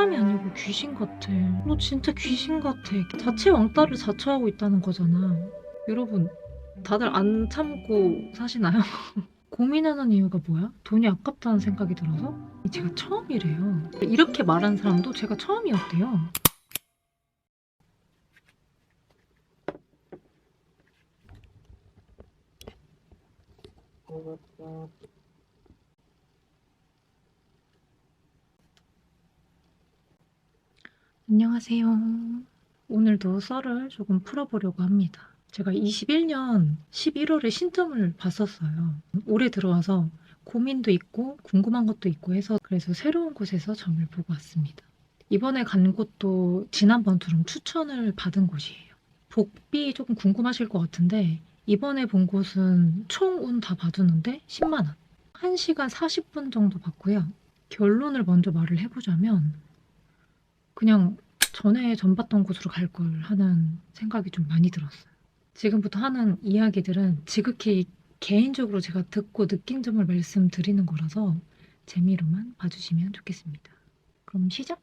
사람이 아니고 귀신 같아. 너 진짜 귀신 같아. 자체 왕따를 자처하고 있다는 거잖아. 여러분, 다들 안 참고 사시나요? 고민하는 이유가 뭐야? 돈이 아깝다는 생각이 들어서? 제가 처음이래요. 이렇게 말한 사람도 제가 처음이었대요. 안녕하세요. 오늘도 썰을 조금 풀어보려고 합니다. 제가 21년 11월에 신점을 봤었어요. 올해 들어와서 고민도 있고 궁금한 것도 있고 해서 그래서 새로운 곳에서 점을 보고 왔습니다. 이번에 간 곳도 지난번처럼 추천을 받은 곳이에요. 복비 조금 궁금하실 것 같은데 이번에 본 곳은 총 운 다 봐주는데 10만 원. 1시간 40분 정도 받고요. 결론을 먼저 말을 해보자면 그냥 전에 전 봤던 곳으로 갈 걸 하는 생각이 좀 많이 들었어요. 지금부터 하는 이야기들은 지극히 개인적으로 제가 듣고 느낀 점을 말씀드리는 거라서 재미로만 봐주시면 좋겠습니다. 그럼 시작!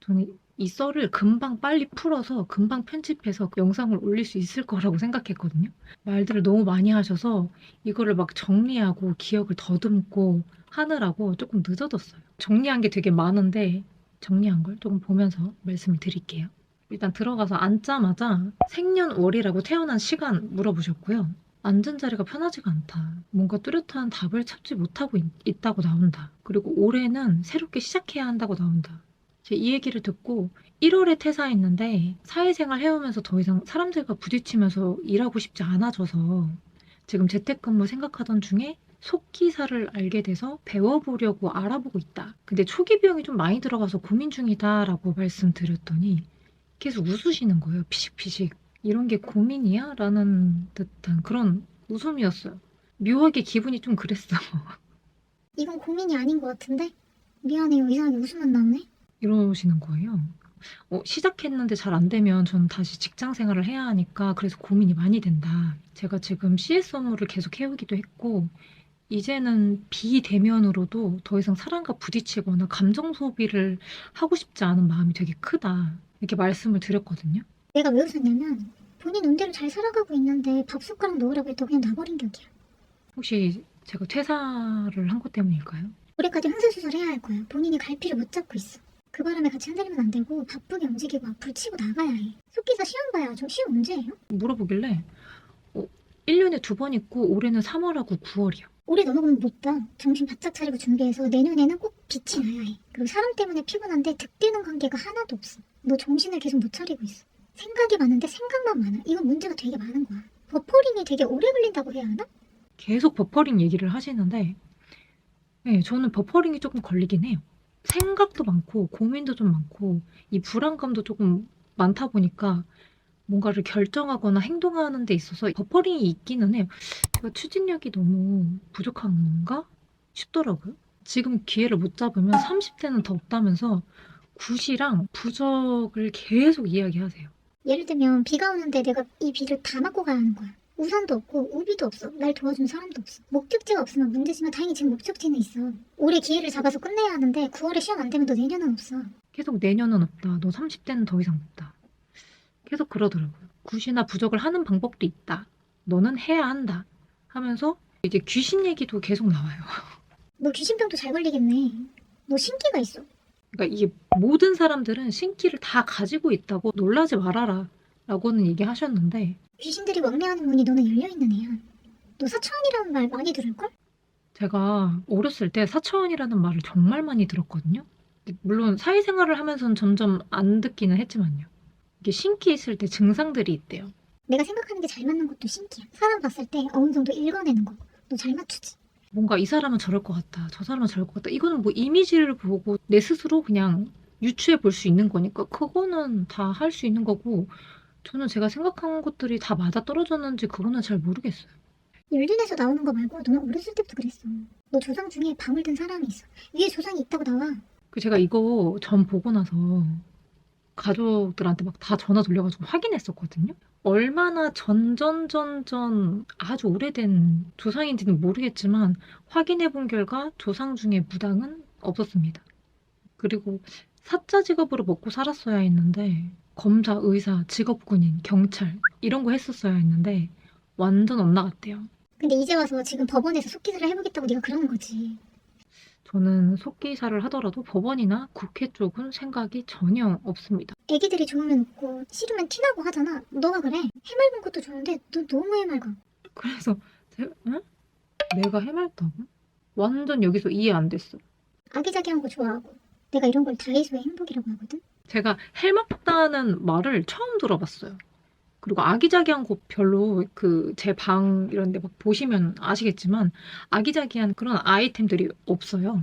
저는 이 썰을 금방 빨리 풀어서 금방 편집해서 영상을 올릴 수 있을 거라고 생각했거든요. 말들을 너무 많이 하셔서 이거를 막 정리하고 기억을 더듬고 하느라고 조금 늦어졌어요. 정리한 게 되게 많은데 정리한 걸 조금 보면서 말씀을 드릴게요. 일단 들어가서 앉자마자 생년월일하고 태어난 시간 물어보셨고요. 앉은 자리가 편하지가 않다. 뭔가 뚜렷한 답을 찾지 못하고 있, 다고 나온다. 그리고 올해는 새롭게 시작해야 한다고 나온다. 제이 얘기를 듣고 1월에 퇴사했는데 사회생활 해오면서 더 이상 사람들과 부딪히면서 일하고 싶지 않아져서 지금 재택근무 생각하던 중에 속기사를 알게 돼서 배워보려고 알아보고 있다. 근데 초기 비용이 좀 많이 들어가서 고민 중이다라고 말씀드렸더니 계속 웃으시는 거예요. 피식피식. 이런 게 고민이야? 라는 듯한 그런 웃음이었어요. 묘하게 기분이 좀 그랬어. 이건 고민이 아닌 것 같은데? 미안해요. 이상하게 웃음만 나오네. 이러시는 거예요. 어, 시작했는데 잘 안 되면 전 다시 직장 생활을 해야 하니까 그래서 고민이 많이 된다. 제가 지금 CS 업무를 계속 해오기도 했고 이제는 비대면으로도 더 이상 사람과 부딪히거나 감정 소비를 하고 싶지 않은 마음이 되게 크다. 이렇게 말씀을 드렸거든요. 내가 왜 웃었냐면 본인 운대로 잘 살아가고 있는데 밥 숟가락 넣으라고 했더 그냥 놔버린 격이야. 혹시 제가 퇴사를 한 것 때문일까요? 올해까지 흥세수설 해야 할 거야. 본인이 갈피를 못 잡고 있어. 그 바람에 같이 흔들리면 안 되고 바쁘게 움직이고 앞으로 치고 나가야 해. 속기사 시험 봐야죠. 시험 언제예요? 물어보길래 어, 1년에 두 번 있고 올해는 3월하고 9월이요. 올해 넘어가면 못 봐. 정신 바짝 차리고 준비해서 내년에는 꼭 빛이 나야 해. 그리고 사람 때문에 피곤한데 득되는 관계가 하나도 없어. 너 정신을 계속 못 차리고 있어. 생각이 많은데 생각만 많아. 이건 문제가 되게 많은 거야. 버퍼링이 되게 오래 걸린다고 해야 하나? 계속 버퍼링 얘기를 하시는데 네, 저는 버퍼링이 조금 걸리긴 해요. 생각도 많고 고민도 좀 많고 이 불안감도 조금 많다 보니까 뭔가를 결정하거나 행동하는 데 있어서 버퍼링이 있기는 해요. 제가 추진력이 너무 부족한 건가 싶더라고요. 지금 기회를 못 잡으면 30대는 더 없다면서 굿이랑 부적을 계속 이야기하세요. 예를 들면 비가 오는데 내가 이 비를 다 맞고 가야 하는 거야. 우산도 없고 우비도 없어. 날 도와준 사람도 없어. 목적지가 없으면 문제지만 다행히 지금 목적지는 있어. 올해 기회를 잡아서 끝내야 하는데 9월에 시험 안 되면 너 내년은 없어. 계속 내년은 없다. 너 30대는 더 이상 없다. 계속 그러더라고요. 굿이나 부적을 하는 방법도 있다. 너는 해야 한다. 하면서 이제 귀신 얘기도 계속 나와요. 너 귀신병도 잘 걸리겠네. 너 신기가 있어. 그러니까 이게 모든 사람들은 신기를 다 가지고 있다고 놀라지 말아라. 라고는 얘기하셨는데 귀신들이 왕래하는 문이 너는 열려있는 애야. 너 사차원이라는 말 많이 들을걸? 제가 어렸을 때 사차원이라는 말을 정말 많이 들었거든요. 물론 사회생활을 하면서는 점점 안 듣기는 했지만요. 이게 신기 있을 때 증상들이 있대요. 내가 생각하는 게 잘 맞는 것도 신기야. 사람 봤을 때 어느 정도 읽어내는 거. 너 잘 맞추지? 뭔가 이 사람은 저럴 것 같다. 저 사람은 저럴 것 같다. 이거는 뭐 이미지를 보고 내 스스로 그냥 유추해 볼 수 있는 거니까 그거는 다 할 수 있는 거고 저는 제가 생각한 것들이 다 맞아 떨어졌는지 그거는 잘 모르겠어요. 열린에서 나오는 거 말고 너는 어렸을 때부터 그랬어. 너 조상 중에 밤을 든 사람이 있어. 위에 조상이 있다고 나와. 그 제가 이거 전 보고 나서 가족들한테 막 다 전화 돌려가지고 확인했었거든요. 얼마나 전전전전 아주 오래된 조상인지는 모르겠지만 확인해 본 결과 조상 중에 무당은 없었습니다. 그리고 사자 직업으로 먹고 살았어야 했는데 검사, 의사, 직업군인, 경찰 이런 거 했었어야 했는데 완전 엇나갔대요. 근데 이제 와서 지금 법원에서 속기술을 해보겠다고 네가 그러는 거지. 저는 속기사를 하더라도 법원이나 국회 쪽은 생각이 전혀 없습니다. 애기들이 좋으면 웃고 싫으면 티나고 하잖아. 너가 그래. 해맑은 것도 좋은데 너 너무 해맑아. 그래서 제가 응? 내가 해맑다고? 완전 여기서 이해 안 됐어. 아기자기한 거 좋아하고 내가 이런 걸 다이소의 행복이라고 하거든. 제가 해맑다는 말을 처음 들어봤어요. 그리고 아기자기한 곳 별로 그 제 방 이런 데 막 보시면 아시겠지만 아기자기한 그런 아이템들이 없어요.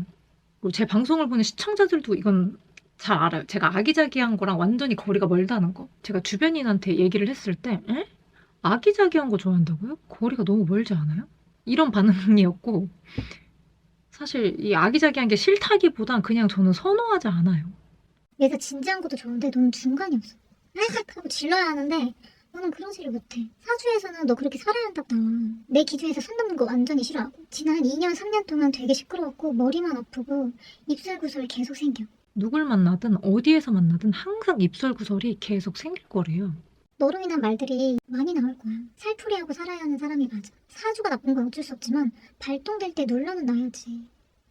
그리고 제 방송을 보는 시청자들도 이건 잘 알아요. 제가 아기자기한 거랑 완전히 거리가 멀다는 거. 제가 주변인한테 얘기를 했을 때 에? 아기자기한 거 좋아한다고요? 거리가 너무 멀지 않아요? 이런 반응이었고 사실 이 아기자기한 게 싫다기보단 그냥 저는 선호하지 않아요. 얘가 진지한 것도 좋은데 너는 중간이 없어. 살짝 하고 질러야 하는데 너는 그러지를 못해. 사주에서는 너 그렇게 살아야 한다고 나와. 내 기준에서 손 넘는 거 완전히 싫어하고. 지난 2년, 3년 동안 되게 시끄러웠고 머리만 아프고 입술 구설 계속 생겨. 누굴 만나든 어디에서 만나든 항상 입술 구설이 계속 생길 거래요. 너로 인한 말들이 많이 나올 거야. 살풀이하고 살아야 하는 사람이 맞아. 사주가 나쁜 건 어쩔 수 없지만 발동될 때 눌러는 놔야지.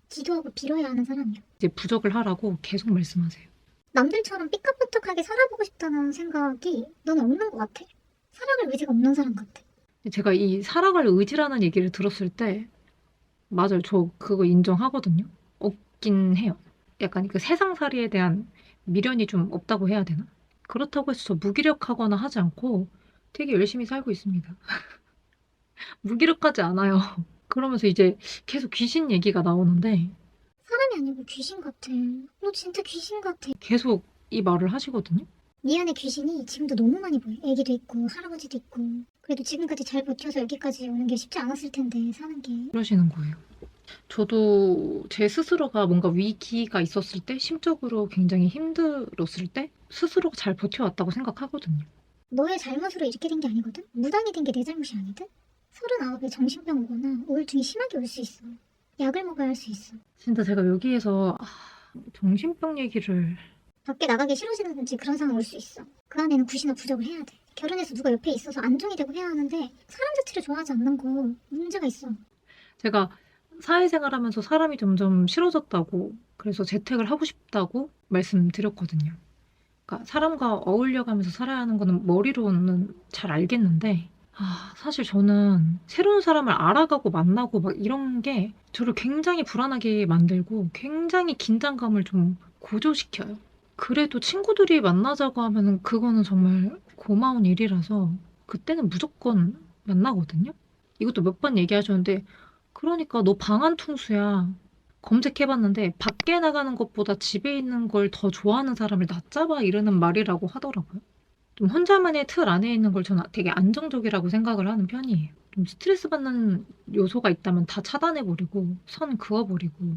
기도하고 빌어야 하는 사람이야. 이제 부적을 하라고 계속 말씀하세요. 남들처럼 삐까뻔쩍하게 살아보고 싶다는 생각이 너는 없는 것 같아. 살아갈 의지가 없는 사람 같아. 제가 이 살아갈 의지라는 얘기를 들었을 때 맞아요. 저 그거 인정하거든요. 없긴 해요. 약간 그 세상살이에 대한 미련이 좀 없다고 해야 되나? 그렇다고 해서 저 무기력하거나 하지 않고 되게 열심히 살고 있습니다. 무기력하지 않아요. 그러면서 이제 계속 귀신 얘기가 나오는데 사람이 아니고 귀신 같아. 너 진짜 귀신 같아. 계속 이 말을 하시거든요. 네 안에 귀신이 지금도 너무 많이 보여. 애기도 있고 할아버지도 있고. 그래도 지금까지 잘 버텨서 여기까지 오는 게 쉽지 않았을 텐데 사는 게. 그러시는 거예요. 저도 제 스스로가 뭔가 위기가 있었을 때, 심적으로 굉장히 힘들었을 때, 스스로가 잘 버텨왔다고 생각하거든요. 너의 잘못으로 이렇게 된 게 아니거든? 무당이 된 게 내 잘못이 아니든? 서른아홉에 정신병 오거나 우울증이 심하게 올 수 있어. 약을 먹어야 할 수 있어. 진짜 제가 여기에서 아, 정신병 얘기를 밖에 나가기 싫어지는지 그런 상황 올 수 있어. 그 안에는 굿이나 부적을 해야 돼. 결혼해서 누가 옆에 있어서 안정이 되고 해야 하는데 사람 자체를 좋아하지 않는 거 문제가 있어. 제가 사회생활하면서 사람이 점점 싫어졌다고 그래서 재택을 하고 싶다고 말씀드렸거든요. 그러니까 사람과 어울려가면서 살아야 하는 거는 머리로는 잘 알겠는데 아, 사실 저는 새로운 사람을 알아가고 만나고 막 이런 게 저를 굉장히 불안하게 만들고 굉장히 긴장감을 좀 고조시켜요. 그래도 친구들이 만나자고 하면은 그거는 정말 고마운 일이라서 그때는 무조건 만나거든요. 이것도 몇 번 얘기하셨는데 그러니까 너 방한 퉁수야. 검색해봤는데 밖에 나가는 것보다 집에 있는 걸 더 좋아하는 사람을 낯잡아 이러는 말이라고 하더라고요. 좀 혼자만의 틀 안에 있는 걸 저는 되게 안정적이라고 생각을 하는 편이에요. 좀 스트레스 받는 요소가 있다면 다 차단해버리고 선 그어버리고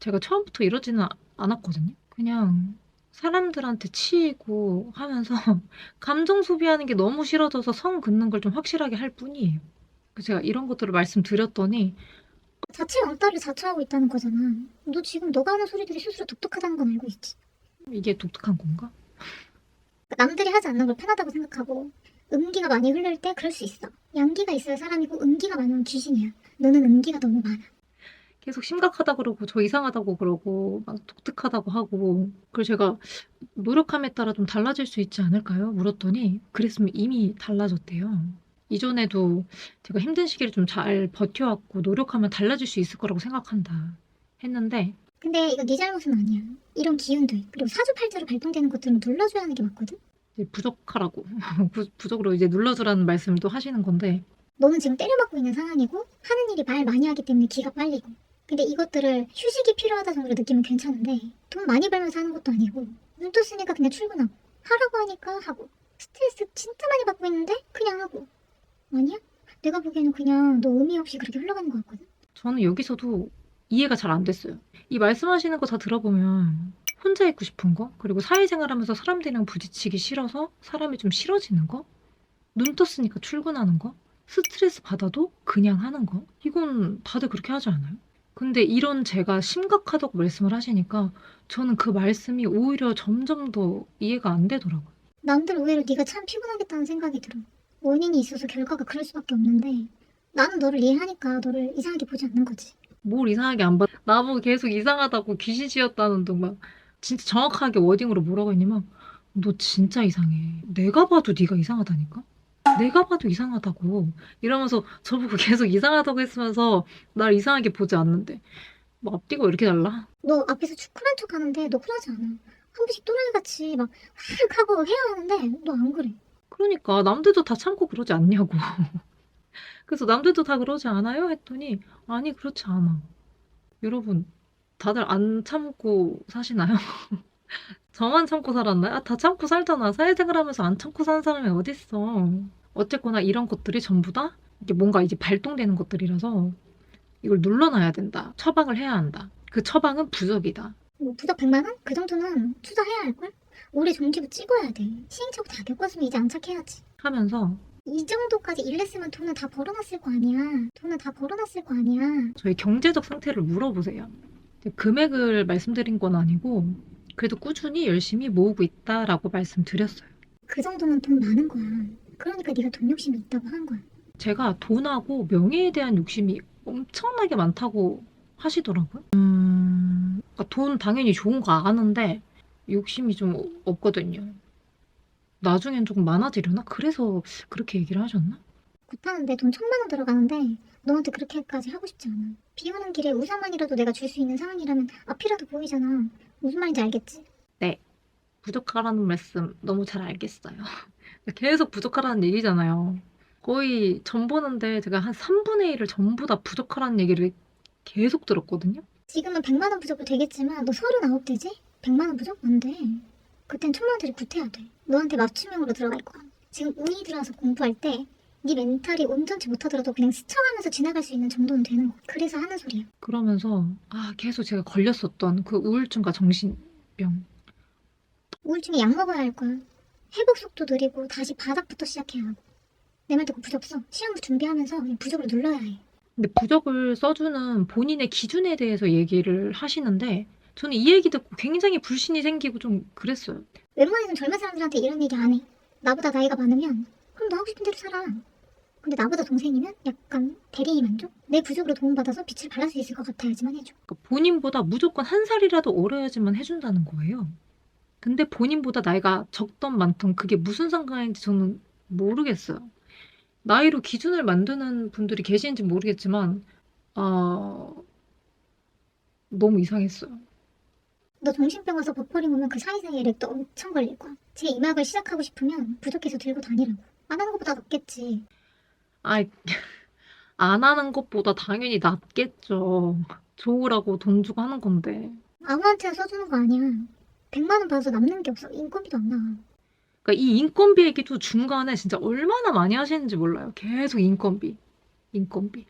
제가 처음부터 이러지는 아- 않았거든요. 그냥 사람들한테 치이고 하면서 감정 소비하는 게 너무 싫어져서 선 긋는 걸 좀 확실하게 할 뿐이에요. 그래서 제가 이런 것들을 말씀드렸더니 자체 왕따를 자처하고 있다는 거잖아. 너 지금 너가 하는 소리들이 스스로 독특하다는 건 알고 있지. 이게 독특한 건가? 남들이 하지 않는 걸 편하다고 생각하고 음기가 많이 흐를 때 그럴 수 있어. 양기가 있어야 사람이고 음기가 많으면 귀신이야. 너는 음기가 너무 많아. 계속 심각하다 그러고 저 이상하다고 그러고 막 독특하다고 하고 그래서 제가 노력함에 따라 좀 달라질 수 있지 않을까요? 물었더니 그랬으면 이미 달라졌대요. 이전에도 제가 힘든 시기를 좀 잘 버텨왔고 노력하면 달라질 수 있을 거라고 생각한다 했는데 근데 이거 네 잘못은 아니야. 이런 기운들 그리고 사주팔자로 발동되는 것들은 눌러줘야 하는 게 맞거든. 부족하라고 부- 부족으로 이제 눌러주라는 말씀을 또 하시는 건데 너는 지금 때려맞고 있는 상황이고 하는 일이 말 많이 하기 때문에 기가 빨리고 근데 이것들을 휴식이 필요하다 정도로 느끼면 괜찮은데 돈 많이 벌면서 하는 것도 아니고 눈 떴으니까 그냥 출근하고 하라고 하니까 하고 스트레스 진짜 많이 받고 있는데 그냥 하고 아니야? 내가 보기에는 그냥 너 의미 없이 그렇게 흘러가는 것 같거든 저는 여기서도 이해가 잘 안 됐어요. 이 말씀하시는 거 다 들어보면 혼자 있고 싶은 거, 그리고 사회생활하면서 사람들이랑 부딪히기 싫어서 사람이 좀 싫어지는 거, 눈 떴으니까 출근하는 거, 스트레스 받아도 그냥 하는 거, 이건 다들 그렇게 하지 않아요? 근데 이런 제가 심각하다고 말씀을 하시니까 저는 그 말씀이 오히려 점점 더 이해가 안 되더라고요. 남들 오히려 네가 참 피곤하겠다는 생각이 들어. 원인이 있어서 결과가 그럴 수밖에 없는데 나는 너를 이해하니까 너를 이상하게 보지 않는 거지. 뭘 이상하게 안 봐. 나보고 계속 이상하다고 귀신씨였다는 둥막 진짜 정확하게 워딩으로 뭐라고 했냐면 너 진짜 이상해. 내가 봐도 네가 이상하다니까? 내가 봐도 이상하다고. 이러면서 저보고 계속 이상하다고 했으면서 날 이상하게 보지 않는데 뭐 앞뒤가 왜 이렇게 달라? 너 앞에서 축구란 척 하는데 너 쿨하지 않아. 한 번씩 또라이같이 막 확 하고 해야 하는데 너 안 그래. 그러니까 남들도 다 참고 그러지 않냐고. 그래서 남들도 다 그러지 않아요? 했더니 아니 그렇지 않아. 여러분 다들 안 참고 사시나요? 저만 참고 살았나요? 아, 다 참고 살잖아. 사회생활 하면서 안 참고 사는 사람이 어딨어. 어쨌거나 이런 것들이 전부 다 이게 뭔가 이제 발동되는 것들이라서 이걸 눌러놔야 된다. 처방을 해야 한다. 그 처방은 부적이다. 뭐 부적 100만 원? 그 정도는 투자해야 할걸? 올해 정기부 찍어야 돼. 시행착오 다 겪었으면 이제 안착해야지. 하면서 이 정도까지 일냈으면 돈은 다 벌어놨을 거 아니야. 돈은 다 벌어놨을 거 아니야. 저희 경제적 상태를 물어보세요. 금액을 말씀드린 건 아니고 그래도 꾸준히 열심히 모으고 있다라고 말씀드렸어요. 그 정도면 돈 많은 거야. 그러니까 네가 돈 욕심이 있다고 한 거야. 제가 돈하고 명예에 대한 욕심이 엄청나게 많다고 하시더라고요. 음, 그러니까 돈 당연히 좋은 거 아는데 욕심이 좀 없거든요. 나중엔 조금 많아지려나? 그래서 그렇게 얘기를 하셨나? 굿하는데 돈 천만 원 들어가는데 너한테 그렇게까지 하고 싶지 않아. 비 오는 길에 우산만이라도 내가 줄 수 있는 상황이라면 앞이라도 보이잖아. 무슨 말인지 알겠지? 부족하라는 말씀 너무 잘 알겠어요. 계속 부족하라는 얘기잖아요. 거의 전 보는데 제가 한 3분의 1을 전부 다 부족하라는 얘기를 계속 들었거든요. 지금은 100만 원 부족도 되겠지만 너39 되지? 100만 원 부족? 안 돼. 그땐 천만 원짜리 구태야 돼. 너한테 맞춤형으로 들어갈 거야. 지금 운이 들어와서 공부할 때 네 멘탈이 온전치 못하더라도 그냥 스쳐가면서 지나갈 수 있는 정도는 되는 거야. 그래서 하는 소리야. 그러면서 아 계속 제가 걸렸었던 그 우울증과 정신병 우울증에 약 먹어야 할 거야. 회복 속도 느리고 다시 바닥부터 시작해야 하고. 내 말 듣고 부적 써. 시험도 준비하면서 그냥 부적을 눌러야 해. 근데 부적을 써주는 본인의 기준에 대해서 얘기를 하시는데 저는 이 얘기 듣고 굉장히 불신이 생기고 좀 그랬어요. 웬만해선 젊은 사람들한테 이런 얘기 안 해. 나보다 나이가 많으면 그럼 너 하고 싶은 대로 살아. 근데 나보다 동생이면 약간 대리인 만족? 내 부족으로 도움받아서 빛을 발할 수 있을 것 같아야지만 해줘. 그러니까 본인보다 무조건 한 살이라도 어려야지만 해준다는 거예요. 근데 본인보다 나이가 적던 많던 그게 무슨 상관인지 저는 모르겠어요. 나이로 기준을 만드는 분들이 계시는지 모르겠지만, 아, 너무 이상했어요. 너 정신병 와서 버퍼링 오면 그 사이사이에 렉도 엄청 걸릴 거야. 제 이막을 시작하고 싶으면 부족해서 들고 다니라고. 안 하는 것보다 낫겠지. 아이, 안 하는 것보다 당연히 낫겠죠. 좋으라고 돈 주고 하는 건데. 아무한테나 써주는 거 아니야. 100만 원 받아서 남는 게 없어. 인건비도 안 나와. 그러니까 이 인건비 얘기도 중간에 진짜 얼마나 많이 하시는지 몰라요. 계속 인건비. 인건비.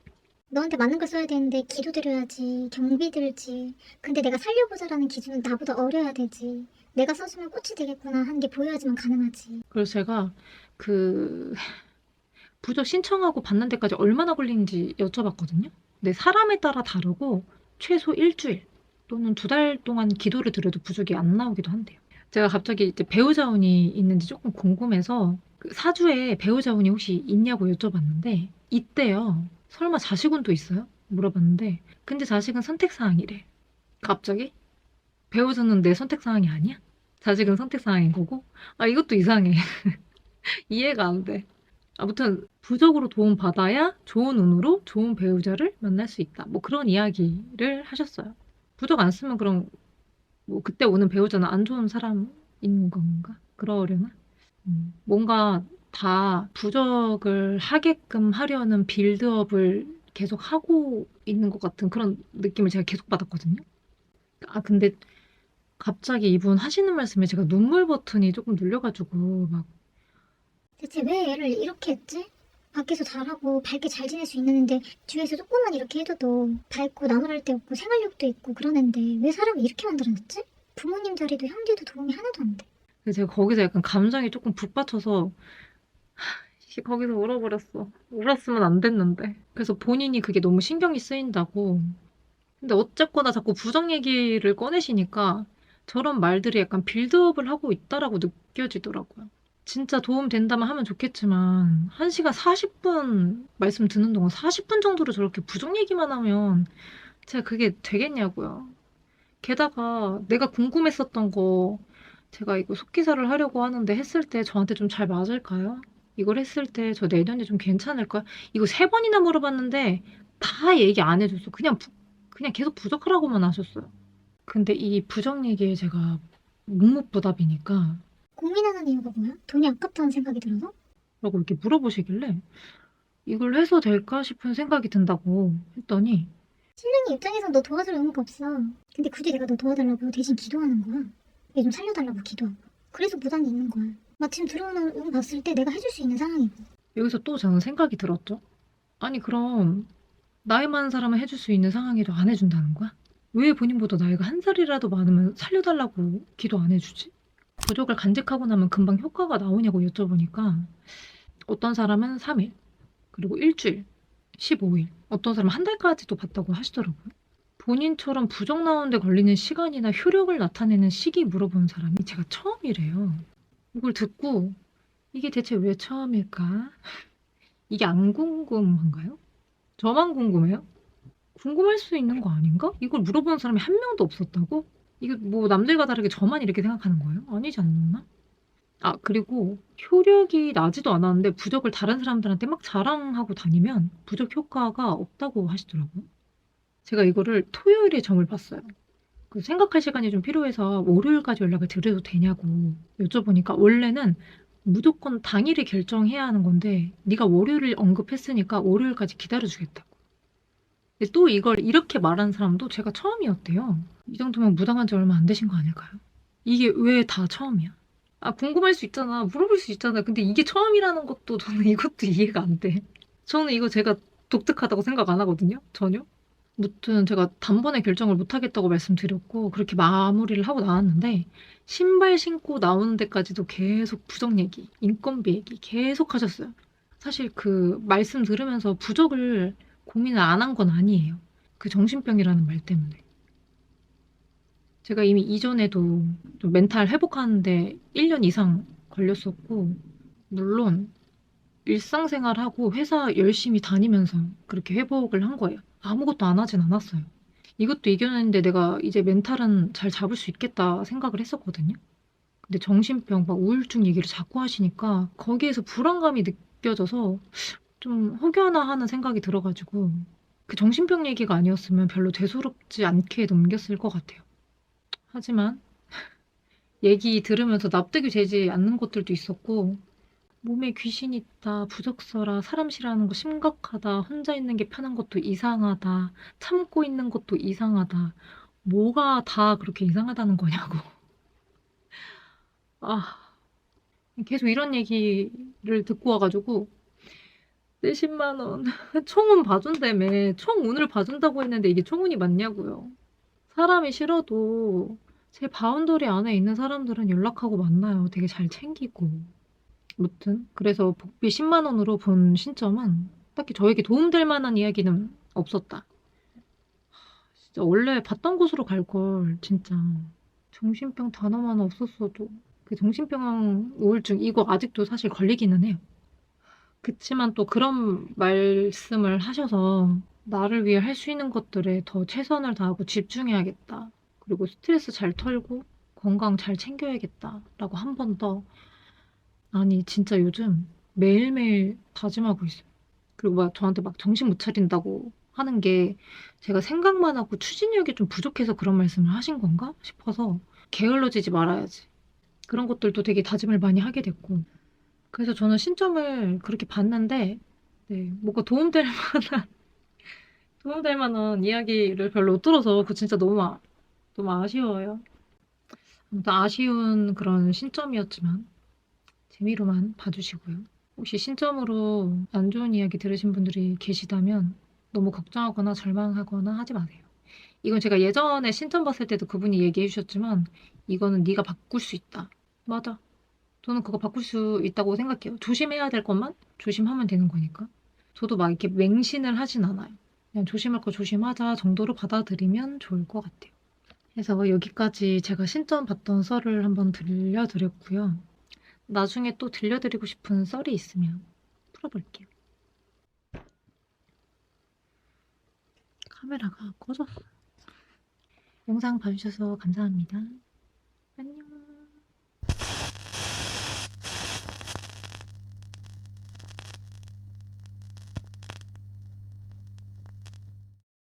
너한테 맞는 걸 써야 되는데 기도 드려야지. 경비 들지. 근데 내가 살려보자라는 기준은 나보다 어려야 되지. 내가 써주면 꽃이 되겠구나 하는 게 보여야지만 가능하지. 그래서 제가 그 부적 신청하고 받는 데까지 얼마나 걸리는지 여쭤봤거든요. 근데 사람에 따라 다르고 최소 일주일 또는 두 달 동안 기도를 드려도 부적이 안 나오기도 한대요. 제가 갑자기 이제 배우자 운이 있는지 조금 궁금해서 그 사주에 배우자 운이 혹시 있냐고 여쭤봤는데 있대요. 설마 자식운도 있어요? 물어봤는데 근데 자식은 선택사항이래. 갑자기? 배우자는 내 선택사항이 아니야? 자식은 선택사항인 거고? 아 이것도 이상해. 이해가 안 돼. 아무튼 부적으로 도움 받아야 좋은 운으로 좋은 배우자를 만날 수 있다. 뭐 그런 이야기를 하셨어요. 부적 안 쓰면 그럼 뭐 그때 오는 배우자는 안 좋은 사람인 건가? 그러려나? 음, 뭔가 다 부적을 하게끔 하려는 빌드업을 계속 하고 있는 것 같은 그런 느낌을 제가 계속 받았거든요. 아 근데 갑자기 이분 하시는 말씀에 제가 눈물 버튼이 조금 눌려가지고 막 대체 왜 애를 이렇게 했지? 밖에서 잘하고 밝게 잘 지낼 수 있는데 주위에서 조금만 이렇게 해줘도 밝고 나무랄 데 없고 생활력도 있고 애인데 왜 사람을 이렇게 만들어놨지? 부모님 자리도 형제도 도움이 하나도 안 돼. 제가 거기서 약간 감정이 조금 북받쳐서 거기서 울어버렸어. 울었으면 안 됐는데. 그래서 본인이 그게 너무 신경이 쓰인다고 근데 어쨌거나 자꾸 부정 얘기를 꺼내시니까 저런 말들이 약간 빌드업을 하고 있다라고 느껴지더라고요. 진짜 도움 된다면 하면 좋겠지만 1시간 40분 말씀 듣는 동안 40분 정도로 저렇게 부정 얘기만 하면 제가 그게 되겠냐고요. 게다가 내가 궁금했었던 거 제가 이거 속기사를 하려고 하는데 했을 때 저한테 좀 잘 맞을까요? 이걸 했을 때 저 내년에 좀 괜찮을까요? 이거 세 번이나 물어봤는데 다 얘기 안 해줬어. 그냥 부- 그냥 계속 부적하라고만 하셨어요. 근데 이 부정 얘기에 제가 묵묵부답이니까 고민하는 이유가 뭐야? 돈이 아깝다는 생각이 들어서? 라고 이렇게 물어보시길래 이걸 해서 될까 싶은 생각이 든다고 했더니 신랑이 입장에선 너 도와줄 의무가 없어. 근데 굳이 내가 너 도와달라고 대신 기도하는 거야. 얘 좀 살려달라고 기도하고. 그래서 부담이 있는 거야. 마침 들어오는 운 봤을 때 내가 해줄 수 있는 상황이고. 여기서 또 저는 생각이 들었죠. 아니 그럼 나이 많은 사람은 해줄 수 있는 상황에도 안 해준다는 거야? 왜 본인보다 나이가 한 살이라도 많으면 살려달라고 기도 안 해주지? 부족을 간직하고 나면 금방 효과가 나오냐고 여쭤보니까 어떤 사람은 3일, 그리고 일주일, 15일, 어떤 사람은 한 달까지도 봤다고 하시더라고요. 본인처럼 부정 나오는데 걸리는 시간이나 효력을 나타내는 시기 물어본 사람이 제가 처음이래요. 이걸 듣고 이게 대체 왜 처음일까? 이게 안 궁금한가요? 저만 궁금해요? 궁금할 수 있는 거 아닌가? 이걸 물어보는 사람이 한 명도 없었다고? 이거 뭐 남들과 다르게 저만 이렇게 생각하는 거예요? 아니지 않나? 아, 그리고 효력이 나지도 않았는데 부적을 다른 사람들한테 막 자랑하고 다니면 부적 효과가 없다고 하시더라고요. 제가 이거를 토요일에 점을 봤어요. 그 생각할 시간이 좀 필요해서 월요일까지 연락을 드려도 되냐고 여쭤보니까 원래는 무조건 당일에 결정해야 하는 건데 네가 월요일을 언급했으니까 월요일까지 기다려주겠다고. 근데 또 이걸 이렇게 말하는 사람도 제가 처음이었대요. 이 정도면 무당한 지 얼마 안 되신 거 아닐까요? 이게 왜 다 처음이야? 아 궁금할 수 있잖아. 물어볼 수 있잖아. 근데 이게 처음이라는 것도 저는 이것도 이해가 안 돼. 저는 이거 제가 독특하다고 생각 안 하거든요. 전혀. 무튼 제가 단번에 결정을 못 하겠다고 말씀드렸고 그렇게 마무리를 하고 나왔는데 신발 신고 나오는 데까지도 계속 부적 얘기, 인건비 얘기 계속 하셨어요. 사실 그 말씀 들으면서 부적을 고민을 안 한 건 아니에요. 그 정신병이라는 말 때문에. 제가 이미 이전에도 좀 멘탈 회복하는데 1년 이상 걸렸었고, 물론 일상생활하고 회사 열심히 다니면서 그렇게 회복을 한 거예요. 아무것도 안 하진 않았어요. 이것도 이겨냈는데 내가 이제 멘탈은 잘 잡을 수 있겠다 생각을 했었거든요. 근데 정신병, 막 우울증 얘기를 자꾸 하시니까 거기에서 불안감이 느껴져서 좀 혹여나 하는 생각이 들어가지고 그 정신병 얘기가 아니었으면 별로 대수롭지 않게 넘겼을 것 같아요. 하지만 얘기 들으면서 납득이 되지 않는 것들도 있었고 몸에 귀신 있다, 부적서라, 사람 싫어하는 거 심각하다, 혼자 있는 게 편한 것도 이상하다, 참고 있는 것도 이상하다. 뭐가 다 그렇게 이상하다는 거냐고. 아, 계속 이런 얘기를 듣고 와가지고 내 10만 원 총은 봐준다며 총 운을 봐준다고 했는데 이게 총운이 맞냐고요. 사람이 싫어도 제 바운더리 안에 있는 사람들은 연락하고 만나요. 되게 잘 챙기고. 무튼 그래서 복비 10만 원으로 본 신점은 딱히 저에게 도움될 만한 이야기는 없었다. 하, 진짜 원래 봤던 곳으로 갈 걸 진짜 정신병 단어만 없었어도 그 정신병 우울증 이거 아직도 사실 걸리기는 해요. 그치만 또 그런 말씀을 하셔서 나를 위해 할 수 있는 것들에 더 최선을 다하고 집중해야겠다. 그리고 스트레스 잘 털고 건강 잘 챙겨야겠다 라고 한 번 더 아니 진짜 요즘 매일매일 다짐하고 있어요. 그리고 막 저한테 막 정신 못 차린다고 하는 게 제가 생각만 하고 추진력이 좀 부족해서 그런 말씀을 하신 건가 싶어서 게을러지지 말아야지. 그런 것들도 되게 다짐을 많이 하게 됐고 그래서 저는 신점을 그렇게 봤는데 네, 뭔가 도움될 만한 도움될 만한 이야기를 별로 못 들어서 그거 진짜 너무 아, 너무 아쉬워요. 아무튼 아쉬운 그런 신점이었지만 재미로만 봐주시고요. 혹시 신점으로 안 좋은 이야기 들으신 분들이 계시다면 너무 걱정하거나 절망하거나 하지 마세요. 이건 제가 예전에 신점 봤을 때도 그분이 얘기해 주셨지만 이거는 네가 바꿀 수 있다. 맞아. 저는 그거 바꿀 수 있다고 생각해요. 조심해야 될 것만 조심하면 되는 거니까. 저도 막 이렇게 맹신을 하진 않아요. 그냥 조심할 거 조심하자 정도로 받아들이면 좋을 것 같아요. 그래서 여기까지 제가 신점 봤던 썰을 한번 들려드렸고요. 나중에 또 들려드리고 싶은 썰이 있으면 풀어볼게요. 카메라가 꺼졌어. 영상 봐주셔서 감사합니다. 안녕.